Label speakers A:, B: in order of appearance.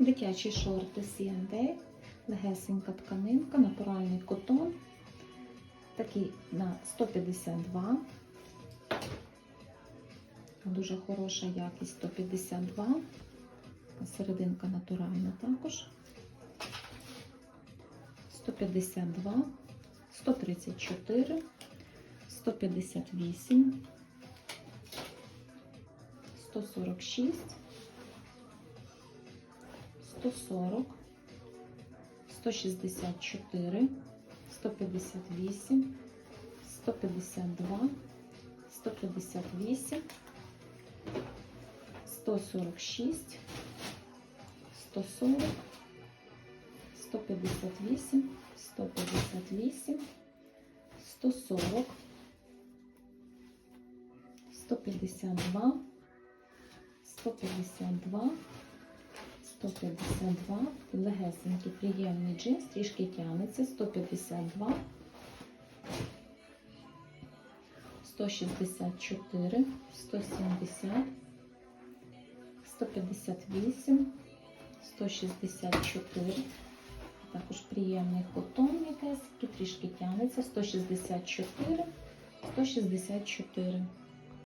A: Дитячі шорти C&A, легесенька тканинка, натуральний котон. Такий на 152. Дуже хороша якість 152. Серединка натуральна також. 152, 134, 158, 146, 140, 164, 158, 152, 158, 146, 140, 158, 158, 140, 152, 152, 152, легесенький приємний джинс, трішки тягнеться, 152, 164, 170, 158, 164, також приємний котон якийсь, трішки тягнеться, 164, 164.